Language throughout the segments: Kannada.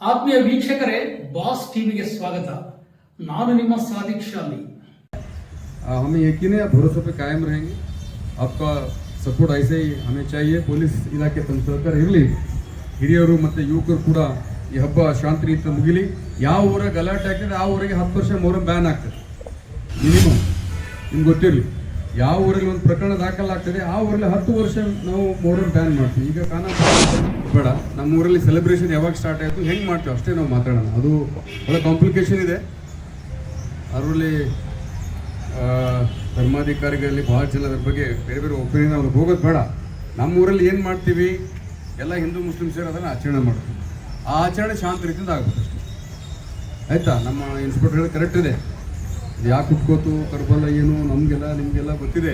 ಆತ್ಮೀಯ ವೀಕ್ಷಕರೇ ಬಾಸ್ ಟಿವಿಗೆ ಸ್ವಾಗತ ನಾನು ನಿಮ್ಮ ಸಾದಿಕ್ ಶಾಲಿ आ, हमें यकीन है भरोसे पे कायम रहेंगे आपका ಸಪೋರ್ಟ್ ಐಸೆ ಹಮೆ ಚಾಹಿಯೆ ಪೊಲೀಸ್ ಇಲಾಖೆ ತಮ್ಮ ಸಹಕಾರ ಇರಲಿ ಹಿರಿಯರು ಮತ್ತು ಯುವಕರು ಕೂಡ ಈ ಹಬ್ಬ ಶಾಂತಿ ರೀತಿ ಮುಗಿಲಿ ಯಾವ ಊರಾಗ ಗಲಾಟೆ ಆಗ್ತದೆ ಆ ಊರಿಗೆ ಹತ್ತು ವರ್ಷ ಮೊಹರಂ ಬ್ಯಾನ್ ಆಗ್ತದೆ ಮಿನಿಮಮ್ ನಿಮ್ಗೆ ಗೊತ್ತಿರಲಿ ಯಾವ ಊರಲ್ಲಿ ಒಂದು ಪ್ರಕರಣ ದಾಖಲಾಗ್ತದೆ, ಆ ಊರಲ್ಲಿ ಹತ್ತು ವರ್ಷ ನಾವು ಮೊಹರಂ ಬ್ಯಾನ್ ಮಾಡ್ತೀವಿ. ಈಗ ಕಾನ ಬೇಡ. ನಮ್ಮ ಊರಲ್ಲಿ ಸೆಲೆಬ್ರೇಷನ್ ಯಾವಾಗ ಸ್ಟಾರ್ಟ್ ಆಯಿತು, ಹೆಂಗೆ ಮಾಡ್ತೀವಿ ಅಷ್ಟೇ ನಾವು ಮಾತಾಡೋಣ. ಅದು ಒಳ್ಳೆ ಕಾಂಪ್ಲಿಕೇಶನ್ ಇದೆ. ಅದರಲ್ಲಿ ಧರ್ಮಾಧಿಕಾರಿಗಳಲ್ಲಿ ಭಾಳ ಜನ ಅದ್ರ ಬಗ್ಗೆ ಬೇರೆ ಬೇರೆ ಒಪಿನಿಯನ್ ಅವ್ರಿಗೆ ಹೋಗೋದು ಬೇಡ. ನಮ್ಮ ಊರಲ್ಲಿ ಏನು ಮಾಡ್ತೀವಿ, ಎಲ್ಲ ಹಿಂದೂ ಮುಸ್ಲಿಮ್ಸರು ಅದನ್ನು ಆಚರಣೆ ಮಾಡ್ತೀವಿ. ಆ ಆಚರಣೆ ಶಾಂತ ರೀತಿಯಿಂದ ಆಗ್ಬೇಕು ಆಯಿತಾ? ನಮ್ಮ ಇನ್ಸ್ಪೆಕ್ಟರ್ ಕರೆಕ್ಟ್ ಇದೆ. ಯಾಕೆ ಕುತ್ಕೋತು? ಕರ್ಬಲ್ಲ ಏನು? ನಮಗೆಲ್ಲ, ನಿಮಗೆಲ್ಲ ಗೊತ್ತಿದೆ.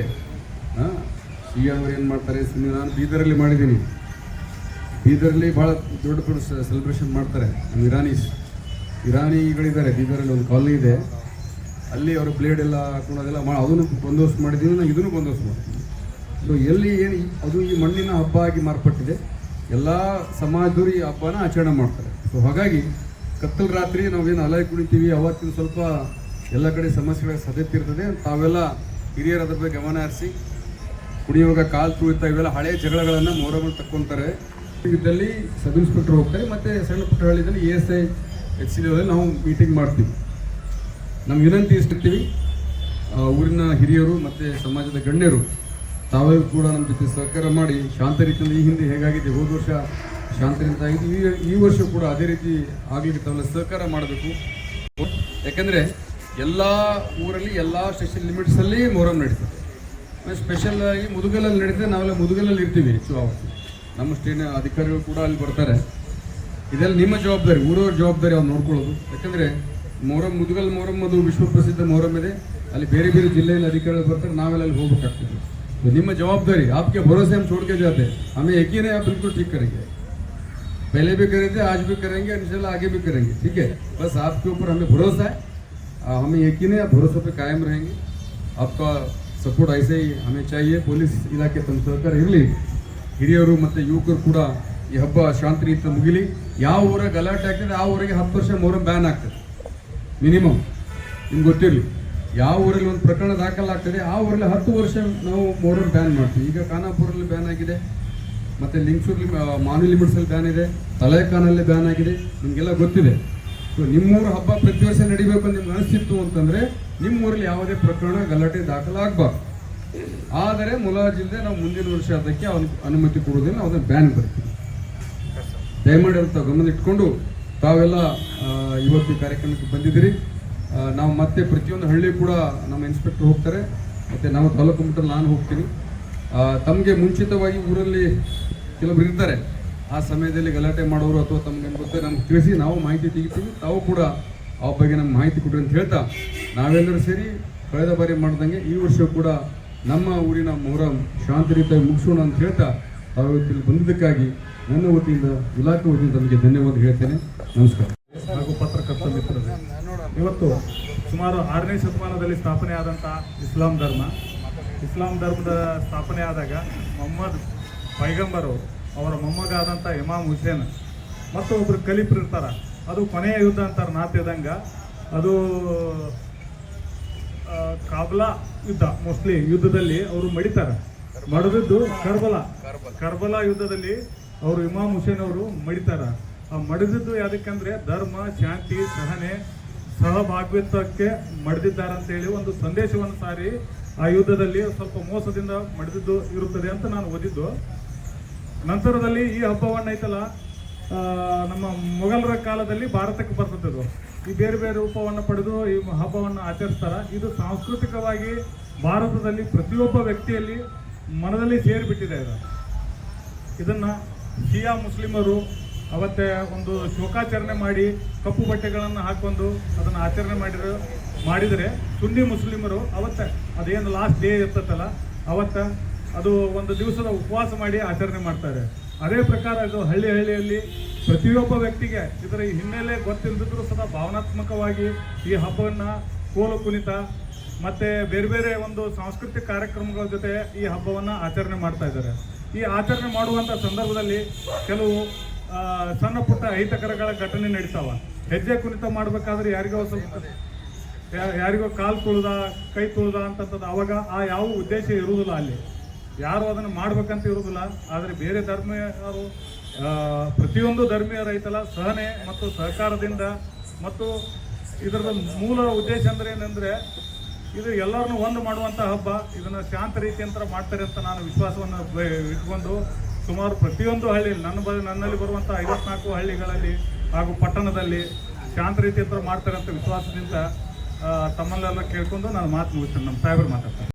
ಹಾಂ? ಸಿ ಅವ್ರು ಏನು ಮಾಡ್ತಾರೆ? ಸುಮ್ಮನೆ ನಾನು ಬೀದರಲ್ಲಿ ಮಾಡಿದ್ದೀನಿ. ಬೀದರಲ್ಲಿ ಭಾಳ ದೊಡ್ಡ ದೊಡ್ಡ ಸೆಲೆಬ್ರೇಷನ್ ಮಾಡ್ತಾರೆ. ನಮ್ಮ ಇರಾನೀಸ್. ಇರಾನಿಗಳಿದ್ದಾರೆ. ಬೀದರಲ್ಲಿ ಒಂದು ಕಾಲನಿ ಇದೆ. ಅಲ್ಲಿ ಅವರು ಬ್ಲೇಡ್ ಎಲ್ಲ ಹಾಕೊಳ್ಳೋದೆಲ್ಲ ಮಾಡಿ ಅದನ್ನು ಬಂದೋಬಸ್ತ್ ಮಾಡಿದ್ದೀನಿ. ನಾನು ಇದನ್ನು ಬಂದೋಬಸ್ತ್ ಮಾಡ್ತೀನಿ. ಸೊ ಎಲ್ಲಿ ಏನು ಅದು ಈ ಮಣ್ಣಿನ ಹಬ್ಬ ಆಗಿ ಮಾರ್ಪಟ್ಟಿದೆ. ಎಲ್ಲ ಸಮಾಜದವರು ಈ ಹಬ್ಬನ ಆಚರಣೆ ಮಾಡ್ತಾರೆ. ಸೊ ಹಾಗಾಗಿ ಕತ್ತಲು ರಾತ್ರಿ ನಾವೇನು ಅಲೈ ಕುಣಿತೀವಿ? ಅವತ್ತಿನ ಸ್ವಲ್ಪ ಎಲ್ಲ ಕಡೆ ಸಮಸ್ಯೆಗಳ ಸಾಧ್ಯತೆ ಇರ್ತದೆ. ತಾವೆಲ್ಲ ಹಿರಿಯರ ಅದ್ರ ಬಗ್ಗೆ ಗಮನ ಹರಿಸಿ, ಕುಡಿಯುವಾಗ ಕಾಲು ತುಳಿತ ಇವೆಲ್ಲ ಹಳೆ ಜಗಳಗಳನ್ನು ಮೊಹರಮಲ್ಲಿ ತಕ್ಕೊಂತಾರೆ. ಇದ್ದಲ್ಲಿ ಸಬ್ ಇನ್ಸ್ಪೆಕ್ಟರ್ ಹೋಗ್ತಾರೆ, ಮತ್ತೆ ಸಣ್ಣ ಪುಟ್ಟ ಹಳ್ಳಿದಲ್ಲಿ A S I, H C ನಾವು ಮೀಟಿಂಗ್ ಮಾಡ್ತೀವಿ. ನಮ್ಮ ವಿನಂತಿ ಇಷ್ಟಿರ್ತೀವಿ ಊರಿನ ಹಿರಿಯರು ಮತ್ತು ಸಮಾಜದ ಗಣ್ಯರು ತಾವೇ ಕೂಡ ನಮ್ಮ ಜೊತೆ ಸಹಕಾರ ಮಾಡಿ, ಶಾಂತ ರೀತಿಯಲ್ಲಿ ಈ ಹಿಂದೆ ಹೇಗಾಗಿದೆ, ಹೋದ ವರ್ಷ ಶಾಂತ ರೀತಿ ಆಗಿದೆ ಈ ಈ ವರ್ಷ ಕೂಡ ಅದೇ ರೀತಿ ಆಗಲಿಕ್ಕೆ ತಾವೆಲ್ಲ ಸಹಕಾರ ಮಾಡಬೇಕು. ಯಾಕಂದರೆ ಎಲ್ಲ ಊರಲ್ಲಿ ಎಲ್ಲ ಸ್ಟೇಷನ್ ಲಿಮಿಟ್ಸಲ್ಲಿ ಮೊಹರಂ ನಡೀತದೆ ಸ್ಪೆಷಲ್ ಆಗಿ ಮುದುಗಲಲ್ಲಿ ನಡೀತದೆ ನಾವೆಲ್ಲ ಮುದುಗಲಲ್ಲಿ ಇರ್ತೀವಿ ಹೆಚ್ಚು ಆವತ್ತು ನಮ್ಮ ಸ್ಟೇಟ್ ಅಧಿಕಾರಿಗಳು ಕೂಡ ಅಲ್ಲಿ ಬರ್ತಾರೆ ಇದೆಲ್ಲ ನಿಮ್ಮ ಜವಾಬ್ದಾರಿ ಊರವ್ರ ಜವಾಬ್ದಾರಿ ಅವ್ರು ನೋಡ್ಕೊಳ್ಳೋದು ಯಾಕಂದ್ರೆ ಮೊಹರಂ ಮುದುಗಲ್ ಮೊಹರಂ ಅದು ವಿಶ್ವ ಪ್ರಸಿದ್ಧ ಮೊಹರಂ ಇದೆ ಅಲ್ಲಿ ಬೇರೆ ಬೇರೆ ಜಿಲ್ಲೆಯಲ್ಲಿ ಅಧಿಕಾರಿಗಳು ಬರ್ತಾರೆ ನಾವೆಲ್ಲ ಅಲ್ಲಿ ಹೋಗ್ಬೇಕಾಗ್ತದೆ तो ನಿಮ್ಮ ಜವಾಬ್ದಾರಿ आपके भरोसे हम छोड़ के जाते हैं हमें यकीन है आप बिल्कुल ठीक करेंगे पहले भी करे थे आज भी करेंगे इंशाल्लाह आगे भी करेंगे ठीक है बस आपके ऊपर हमें भरोसा है आ, हमें यकीन है आप भरोसे पे कायम रहेंगे आपका ಸಪೋರ್ಟ್ ಐಸೆ ಹಮೆ ಚಾಹಿಯೆ ಪೊಲೀಸ್ ಇಲಾಖೆ ತಮ್ಮ ಸಹಕಾರ ಇರಲಿ ಹಿರಿಯರು ಮತ್ತು ಯುವಕರು ಕೂಡ ಈ ಹಬ್ಬ ಶಾಂತಿ ರೀತಿ ಮುಗಿಲಿ ಯಾವ ಊರಾಗ ಗಲಾಟೆ ಆಗ್ತದೆ ಆ ಊರಿಗೆ ಹತ್ತು ವರ್ಷ ಮೊಹರಂ ಬ್ಯಾನ್ ಆಗ್ತದೆ ಮಿನಿಮಮ್ ನಿಮ್ಗೆ ಗೊತ್ತಿರಲಿ ಯಾವ ಊರಲ್ಲಿ ಒಂದು ಪ್ರಕರಣ ದಾಖಲಾಗ್ತದೆ ಆ ಊರಲ್ಲಿ ಹತ್ತು ವರ್ಷ ನಾವು ಮೊಹರಂ ಬ್ಯಾನ್ ಮಾಡ್ತೀವಿ ಈಗ ಖಾನಾಪುರಲ್ಲಿ ಬ್ಯಾನ್ ಆಗಿದೆ ಮತ್ತು ಲಿಂಗ್ಸೂರ್ ಮಾನು ಲಿಮಿಟ್ಸಲ್ಲಿ ಬ್ಯಾನ್ ಇದೆ ತಲೆಖಾನಲ್ಲಿ ಬ್ಯಾನ್ ಆಗಿದೆ ನಿಮಗೆಲ್ಲ ಗೊತ್ತಿದೆ ಸೊ ನಿಮ್ಮೂರ ಹಬ್ಬ ಪ್ರತಿ ವರ್ಷ ನಡಿಬೇಕು ಅಂತ ನಿಮ್ಗೆ ಅನಿಸ್ತಿತ್ತು ನಿಮ್ಮ ನಿಮ್ಮೂರಲ್ಲಿ ಯಾವುದೇ ಪ್ರಕರಣ, ಗಲಾಟೆ ದಾಖಲಾಗಬಾರ್ದು. ಆದರೆ ಮುಲಾಜಿಲ್ಲದೆ ನಾವು ಮುಂದಿನ ವರ್ಷ ಅದಕ್ಕೆ ಅನುಮತಿ ಕೊಡೋದಿಲ್ಲ ಅದನ್ನು ಬ್ಯಾನ್ ಬರ್ತೀವಿ ದಯಮಾಡಿ ಅಂತ ಗಮನ ಇಟ್ಕೊಂಡು ತಾವೆಲ್ಲ ಇವತ್ತು ಕಾರ್ಯಕ್ರಮಕ್ಕೆ ಬಂದಿದ್ದೀರಿ. ನಾವು ಮತ್ತೆ ಪ್ರತಿಯೊಂದು ಹಳ್ಳಿ ಕೂಡ ನಮ್ಮ ಇನ್ಸ್ಪೆಕ್ಟರ್ ಹೋಗ್ತಾರೆ. ಮತ್ತು ನಾವು ತಾಲೂಕು ಮಟ್ಟದಲ್ಲಿ ನಾನು ಹೋಗ್ತೀನಿ. ತಮಗೆ ಮುಂಚಿತವಾಗಿ ಊರಲ್ಲಿ ಕೆಲವರು ಇರ್ತಾರೆ. ಆ ಸಮಯದಲ್ಲಿ ಗಲಾಟೆ ಮಾಡೋರು ಅಥವಾ ತಮ್ಗೆ ಗೊತ್ತೆ ನಮ್ಗೆ ತಿಳಿಸಿ, ನಾವು ಮಾಹಿತಿ ತೆಗಿತೀವಿ, ತಾವು ಕೂಡ ಆ ಬಗ್ಗೆ ನಮ್ಗೆ ಮಾಹಿತಿ ಕೊಡ್ರಿ ಅಂತ ಹೇಳ್ತಾ, ನಾವೆಲ್ಲರೂ ಸೇರಿ ಕಳೆದ ಬಾರಿ ಮಾಡ್ದಂಗೆ ಈ ವರ್ಷ ಕೂಡ ನಮ್ಮ ಊರಿನ ಮೊಹರಂ ಶಾಂತಿ ರೀತಿಯಾಗಿ ಮುಗಿಸೋಣ ಅಂತ ಹೇಳ್ತಾ ತಾವು ಇವತ್ತಿಲ್ಲಿ ಬಂದಿದ್ದಕ್ಕಾಗಿ ನನ್ನ ವತಿಯಿಂದ, ಇಲಾಖೆ ವತಿಯಿಂದ ತಮಗೆ ಧನ್ಯವಾದ ಹೇಳ್ತೇನೆ. ನಮಸ್ಕಾರ. ಹಾಗೂ ಪತ್ರಕರ್ತ ಮಿತ್ರರೇ, ಇವತ್ತು ಸುಮಾರು ಆರನೇ ಶತಮಾನದಲ್ಲಿ ಸ್ಥಾಪನೆ ಆದಂಥ ಇಸ್ಲಾಂ ಧರ್ಮ. ಇಸ್ಲಾಂ ಧರ್ಮದ ಸ್ಥಾಪನೆ ಆದಾಗ ಮೊಹಮ್ಮದ್ ಪೈಗಂಬರ್ ಅವರ ಮೊಮ್ಮಗ ಆದಂಥ ಇಮಾಮ್ ಹುಸೇನ್ ಮತ್ತು ಒಬ್ರು ಕಲೀಪ್ರು ಇರ್ತಾರೆ. ಅದು ಕೊನೆಯ ಯುದ್ಧ ಅಂತಾರೆ ನಾತಿದಂಗ ಅದು ಕಾಬ್ಲಾ ಯುದ್ಧ ಮೋಸ್ಟ್ಲಿ ಯುದ್ಧದಲ್ಲಿ ಅವರು ಮಡಿತಾರೆ. ಮಡಿದಿದ್ದು ಕರ್ಬಲಾ. ಕರ್ಬಲಾ ಯುದ್ಧದಲ್ಲಿ ಅವರು ಇಮಾಮ್ ಹುಸೇನ್ ಅವರು ಮಡಿತಾರೆ. ಆ ಮಡಿದಿದ್ದು ಯಾವ್ದಕ್ಕಂದ್ರೆ ಧರ್ಮ, ಶಾಂತಿ, ಸಹನೆ ಸಹಭಾಗಿತ್ವಕ್ಕೆ ಮಡಿದಿದ್ದಾರೆ ಅಂತೇಳಿ ಒಂದು ಸಂದೇಶವನ್ನು ಸಾರಿ ಆ ಯುದ್ಧದಲ್ಲಿ ಸ್ವಲ್ಪ ಮೋಸದಿಂದ ಮಡಿದಿದ್ದು ಇರುತ್ತದೆ ಅಂತ ನಾನು ಓದಿದ್ದು. ನಂತರದಲ್ಲಿ ಈ ಹಬ್ಬವನ್ನು ಐತಲ್ಲ ನಮ್ಮ ಮೊಘಲರ ಕಾಲದಲ್ಲಿ ಭಾರತಕ್ಕೆ ಬರ್ತದ್ದು ಈ ಬೇರೆ ಬೇರೆ ರೂಪವನ್ನು ಪಡೆದು ಈ ಹಬ್ಬವನ್ನು ಆಚರಿಸ್ತಾರೆ. ಇದು ಸಾಂಸ್ಕೃತಿಕವಾಗಿ ಭಾರತದಲ್ಲಿ ಪ್ರತಿಯೊಬ್ಬ ವ್ಯಕ್ತಿಯಲ್ಲಿ ಮನದಲ್ಲಿ ಸೇರಿಬಿಟ್ಟಿದೆ ಇದು. ಇದನ್ನು ಶಿಯಾ ಮುಸ್ಲಿಮರು ಅವತ್ತೇ ಒಂದು ಶೋಕಾಚರಣೆ ಮಾಡಿ ಕಪ್ಪು ಬಟ್ಟೆಗಳನ್ನು ಹಾಕೊಂಡು ಅದನ್ನು ಆಚರಣೆ ಮಾಡಿದ್ರು, ಮಾಡಿದರೆ ಸುನ್ನಿ ಮುಸ್ಲಿಮರು ಅವತ್ತ, ಅದೇನು ಲಾಸ್ಟ್ ಡೇ ಇರ್ತದಲ್ಲ ಅವತ್ತ ಅದು ಒಂದು ದಿವಸದ ಉಪವಾಸ ಮಾಡಿ ಆಚರಣೆ ಮಾಡ್ತಾರೆ. ಅದೇ ಪ್ರಕಾರ ಇದು ಹಳ್ಳಿ ಹಳ್ಳಿಯಲ್ಲಿ ಪ್ರತಿಯೊಬ್ಬ ವ್ಯಕ್ತಿಗೆ ಇದರ ಹಿನ್ನೆಲೆ ಗೊತ್ತಿಲ್ಲದಿದ್ರೂ ಸದಾ ಭಾವನಾತ್ಮಕವಾಗಿ ಈ ಹಬ್ಬವನ್ನು ಕೋಲು ಕುಣಿತ ಮತ್ತೆ ಬೇರೆ ಬೇರೆ ಒಂದು ಸಾಂಸ್ಕೃತಿಕ ಕಾರ್ಯಕ್ರಮಗಳ ಜೊತೆ ಈ ಹಬ್ಬವನ್ನ ಆಚರಣೆ ಮಾಡ್ತಾ ಇದ್ದಾರೆ. ಈ ಆಚರಣೆ ಮಾಡುವಂತ ಸಂದರ್ಭದಲ್ಲಿ ಕೆಲವು ಸಣ್ಣ ಪುಟ್ಟ ಅಹಿತಕರಗಳ ಘಟನೆ ನಡೀತಾವ. ಹೆಜ್ಜೆ ಕುಣಿತ ಮಾಡ್ಬೇಕಾದ್ರೆ ಯಾರಿಗೋ ಸ್ವಲ್ಪ ಯಾರಿಗೋ ಕಾಲು ತುಳಿದ, ಕೈ ತುಳಿದ ಅಂತಂಥದ್ದು ಅವಾಗ ಆ ಯಾವ ಉದ್ದೇಶ ಇರುವುದಿಲ್ಲ ಅಲ್ಲಿ. ಯಾರು ಅದನ್ನು ಮಾಡ್ಬೇಕಂತ ಇರುವುದಿಲ್ಲ ಆದರೆ ಬೇರೆ ಧರ್ಮೀಯರು ಪ್ರತಿಯೊಂದು ಧರ್ಮೀಯ ಐತಲ್ಲ ಸಹನೆ ಮತ್ತು ಸಹಕಾರದಿಂದ ಮತ್ತು ಇದರ ಮೂಲ ಉದ್ದೇಶ ಅಂದ್ರೆ ಏನಂದ್ರೆ, ಇದು ಎಲ್ಲರನ್ನು ಒಂದು ಮಾಡುವಂಥ ಹಬ್ಬ, ಇದನ್ನ ಶಾಂತ ರೀತಿಯಂತರ ಮಾಡ್ತಾರೆ ಅಂತ ನಾನು ವಿಶ್ವಾಸವನ್ನು ಇಟ್ಕೊಂಡು ಸುಮಾರು ಪ್ರತಿಯೊಂದು ಹಳ್ಳಿ ನನ್ನ ಬ ನನ್ನಲ್ಲಿ ಬರುವಂಥ ಐವತ್ನಾಲ್ಕು ಹಳ್ಳಿಗಳಲ್ಲಿ ಹಾಗೂ ಪಟ್ಟಣದಲ್ಲಿ ಶಾಂತ ರೀತಿಯಂತರ ಮಾಡ್ತಾರೆ ಅಂತ ವಿಶ್ವಾಸದಿಂದ ತಮ್ಮಲ್ಲೆಲ್ಲ ಕೇಳ್ಕೊಂಡು ನಾನು ಮಾತು ಮುಗಿಸ್ತೇನೆ. ನಮ್ಮ ಸಾಹೇಬರು ಮಾತಾಡ್ತಾರೆ.